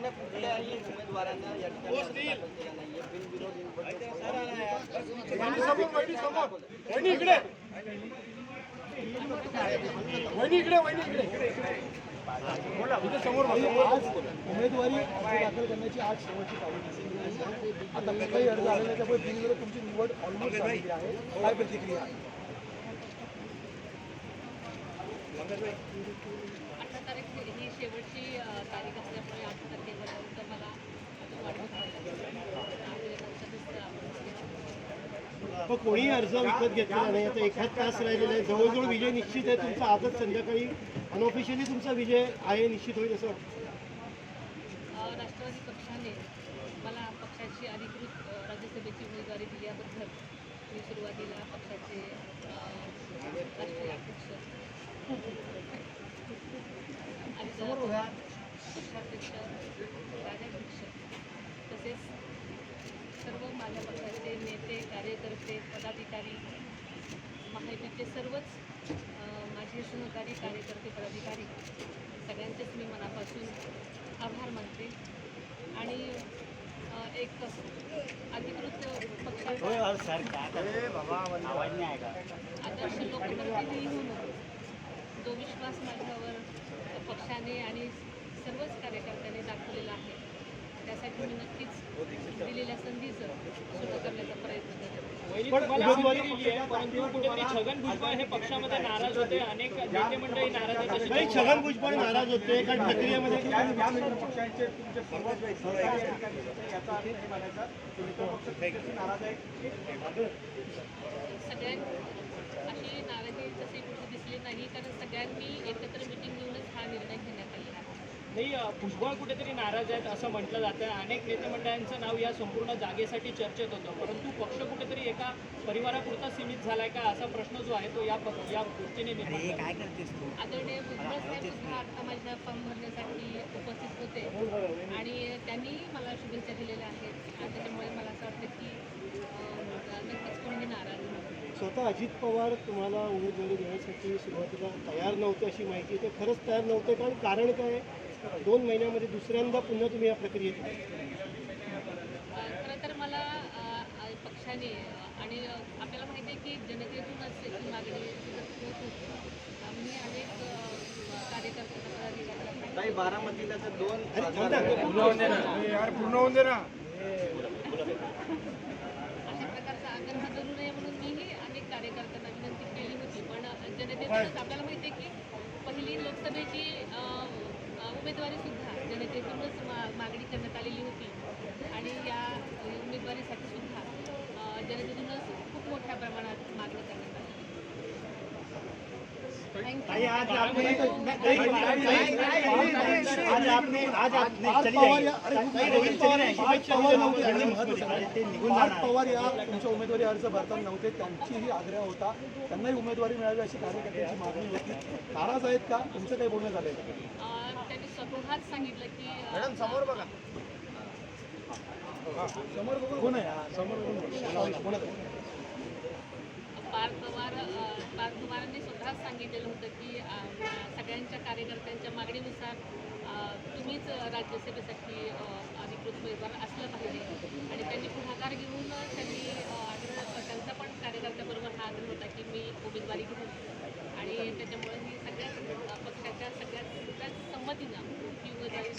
अन्य कुठल्याही उमेदवारांना या ठिकाणी इकडे. वहिनी इकडे वहिनी इकडे. उमेदवारी अर्ज दाखल करण्याची आज शेवटची तारीख आहे. आता कुठलाही अर्ज आलेला त्यामुळे बिनविरोध तुमची निवड ऑलमोस्ट झालेली आहे. काय प्रतिक्रिया आहे? तारीख ही शेवटची तारीख असल्यामुळे आठ तारखेपर्यंत मला अजून पण कोणी अर्ज विकत घेतलेला नाही. आता एखाद तास राहिलेला आहे. जवळजवळ विजय निश्चित आहे. तुमचा आजच संध्याकाळी अनऑफिशियली तुमचा विजय आहे निश्चित होईल असं वाटतं. राष्ट्रवादी पक्षाने मला पक्षाची अधिकृत राज्यसभेची उमेदवारी दिल्याबद्दल मी सुरुवातीला पक्षाचे राष्ट्रीय अध्यक्ष पक्षाध्यक्ष कार्याध्यक्ष तसेच सर्व माझ्या पक्षाचे नेते कार्यकर्ते पदाधिकारी महायुतीचे सर्वच माझे सहकारी कार्यकर्ते पदाधिकारी सगळ्यांचेच मी मनापासून आभार मानते. आणि एक अधिकृत पक्षाचा आदर्श लोकप्रतिनिधी म्हणून पक्षाने आणि सर्वच कार्यकर्त्यांनी दाखवलेला आहे. त्यासाठी मी नक्कीच दिलेल्या संधीचं सुरू करण्याचा प्रयत्न कुठेतरी छगन भुजबळ हे पक्षामध्ये नाराज होते अनेक नेते मंडळी नाराज आहेत अशी नाही छगन भुजबळ नाराज होते कारण प्रक्रियेमध्ये पक्षांचे तुमचे सर्वच हे सगळ्यां अशी नाराजी तशी कुठे दिसली नाही कारण सगळ्यांनी अ, भुजबळ कुठेतरी नाराज आहेत असं म्हटलं जातं अनेक नेते मंडळांचं नाव या संपूर्ण जागेसाठी चर्चेत होतं. परंतु पक्ष कुठेतरी एका परिवारापुरता सीमित झालाय का असा प्रश्न जो आहे तो या पक्ष- या गोष्टीने निर्माण झाला. आदरणीय भुजबळ साहेब सुद्धा आता माझ्या फॉर्म भरण्यासाठी उपस्थित होते. आणि त्यांनी मला शुभेच्छा दिलेल्या आहेत. आणि त्याच्यामुळे मला असं वाटतं की नक्कीच कोणी नाराज नाही. स्वतः अजित पवार तुम्हाला उमेदवारी देण्यासाठी सुरुवातीला तयार नव्हते अशी माहिती आहे. ते खरंच तयार नव्हते. कारण कारण काय? दोन महिन्यामध्ये दुसऱ्यांदा पुन्हा तुम्ही या प्रक्रियेत खरं तर मला पक्षाने आणि आपल्याला माहिती आहे की जनतेतूनच ही मागणी होत अनेक कार्यकर्त्यांना. काही बारामतीला तर दोन यार पूर्ण होऊन दे ना. अशा प्रकारचा आग्रह धरू नये म्हणून मीही अनेक कार्यकर्त्यांना विनंती केली होती. पण जनतेतूनच आपल्याला माहिती आहे की पहिली लोकसभेची अ, अ, उमेदवारी सुद्धा जनतेतूनच मा मागणी करण्यात आलेली होती आणि या उमेदवारीसाठी सुद्धा अ, जनतेतूनच खूप मोठ्या प्रमाणात मागणी करण्यात आली थँक्यू आज आपने आज आपने चली रोहित पवार या तुमच्या उमेदवारी अर्ज भरताना नव्हते त्यांचीही आग्रह होता. त्यांनाही उमेदवारी मिळावी अशी कार्यकर्त्यांची मागणी होती. नाराज आहेत का? तुमचं काही बोलणं झालंय त्यांनी सांगितलं की मॅडम समोर बघा. समोर कोण आहे? समोर बोला. बोला. पार्थ पवार पार्थ पवारांनी स्वतःच सांगितलेलं होतं की सगळ्यांच्या कार्यकर्त्यांच्या मागणीनुसार तुम्हीच राज्यसभेसाठी अधिकृत उमेदवार असलं पाहिजे आणि त्यांनी पुढाकार घेऊन त्यांनी आग्रह त्यांचा पण कार्यकर्त्याबरोबर हा आग्रह होता की मी उमेदवारी घेऊन आणि त्याच्यामुळे ही सगळ्याच पक्षाच्या सगळ्याच सगळ्याच संमतीनं ही उमेदवारी